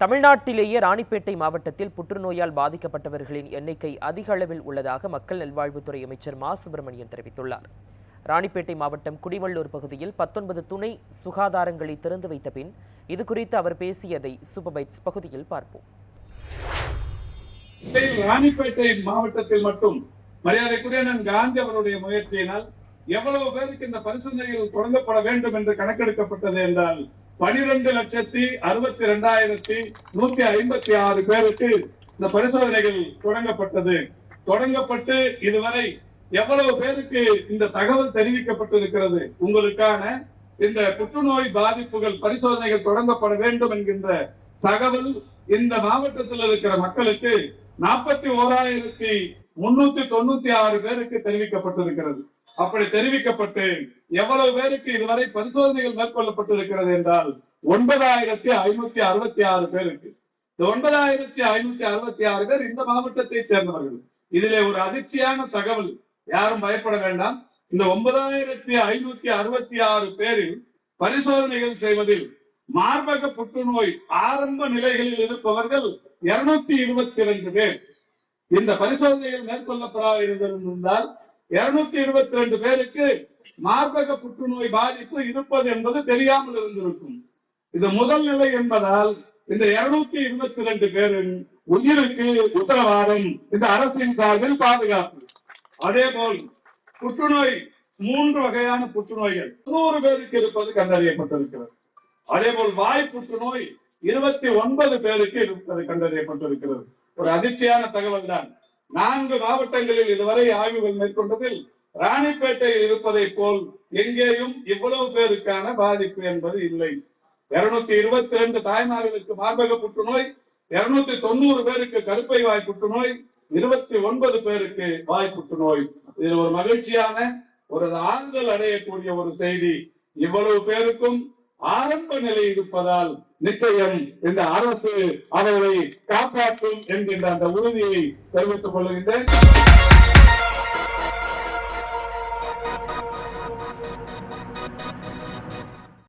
தமிழ்நாட்டிலேயே ராணிப்பேட்டை மாவட்டத்தில் புற்றுநோயால் பாதிக்கப்பட்டவர்களின் எண்ணிக்கை அதிக அளவில் உள்ளதாக மக்கள் நல்வாழ்வுத்துறை அமைச்சர் மா. சுப்பிரமணியன் தெரிவித்துள்ளார். ராணிப்பேட்டை மாவட்டம் குடிவள்ளூர் பகுதியில் பத்தொன்பது துணை சுகாதாரங்களை திறந்து வைத்த பின் இது குறித்து அவர் பேசியதை சூப்பர்பைட்ஸ் பகுதியில் பார்ப்போம். ராணிப்பேட்டை மாவட்டத்தில் மட்டும் மரியாதைக்குரிய நான் காந்தி அவருடைய முயற்சியினால் எவ்வளவு பேருக்கு இந்த பரிசோதனைகள் தொடங்கப்பட வேண்டும் என்று கணக்கெடுக்கப்பட்டது என்றால் பனிரெண்டு லட்சத்தி அறுபத்தி ரெண்டாயிரத்தி நூத்தி ஐம்பத்தி ஆறு பேருக்கு இந்த பரிசோதனைகள் தொடங்கப்பட்டது. தொடங்கப்பட்டு இதுவரை எவ்வளவு பேருக்கு இந்த தகவல் தெரிவிக்கப்பட்டிருக்கிறது? உங்களுக்கான இந்த புற்றுநோய் பாதிப்புகள் பரிசோதனைகள் தொடங்கப்பட வேண்டும் என்கின்ற தகவல் இந்த மாவட்டத்தில் இருக்கிற மக்களுக்கு நாற்பத்தி ஓராயிரத்தி முன்னூத்தி தொண்ணூத்தி ஆறு பேருக்கு தெரிவிக்கப்பட்டிருக்கிறது. அப்படி தெரிவிக்கப்பட்டு எவ்வளவு பேருக்கு இதுவரை பரிசோதனைகள் மேற்கொள்ளப்பட்டிருக்கிறது என்றால் ஒன்பதாயிரத்தி ஐநூத்தி அறுபத்தி ஆறு பேருக்கு. இந்த ஒன்பதாயிரத்தி ஐநூத்தி அறுபத்தி ஆறு பேர் இந்த மாவட்டத்தை சேர்ந்தவர்கள். இதிலே ஒரு அதிர்ச்சியான தகவல் யாரும் பயப்பட வேண்டாம். இந்த ஒன்பதாயிரத்தி ஐநூத்தி அறுபத்தி ஆறு பேரில் பரிசோதனைகள் செய்வதில் மார்பக புற்றுநோய் ஆரம்ப நிலைகளில் இருப்பவர்கள் இருநூத்தி இருபத்தி இரண்டு பேர். இந்த பரிசோதனைகள் மேற்கொள்ளப்படாத இருந்திருந்தால் இருநூத்தி இருபத்தி ரெண்டு பேருக்கு மார்பக புற்றுநோய் பாதிப்பு இருப்பது என்பது தெரியாமல் இருந்திருக்கும். இது முதல் நிலை என்பதால் இந்த இருநூத்தி இருபத்தி ரெண்டு பேரின் உயிருக்கு உத்தரவாதம் இந்த அரசின் சார்பில் பாதுகாப்பு. அதே போல் புற்றுநோய் மூன்று வகையான புற்றுநோய்கள் நூறு பேருக்கு இருப்பது கண்டறியப்பட்டிருக்கிறது. அதே போல் வாய் புற்றுநோய் இருபத்தி ஒன்பது பேருக்கு இருப்பது கண்டறியப்பட்டிருக்கிறது. ஒரு அதிர்ச்சியான தகவல் தான் நான்கு மாவட்டங்களில் இதுவரை ஆய்வுகள் மேற்கொண்டதில் ராணிப்பேட்டையில் இருப்பதை போல் எங்கேயும் இவ்வளவு பேருக்கான பாதிப்பு என்பது இல்லை. இருநூத்தி இருபத்தி ரெண்டு தாய்மார்களுக்கு மார்பக புற்றுநோய் இருநூத்தி தொண்ணூறு பேருக்கு கருப்பை வாய் புற்றுநோய் இருபத்தி ஒன்பது பேருக்கு வாய் புற்றுநோய். இதில் ஒரு மகிழ்ச்சியான ஒரு ஆறுதல் அடையக்கூடிய ஒரு செய்தி. இவ்வளவு பேருக்கும் ஆரம்ப நிலை இருப்பதால் நிச்சயம் இந்த அரசு அவர்களை காப்பாற்றும் என்கின்ற அந்த உறுதியை தெரிவித்துக் கொள்கின்றேன்.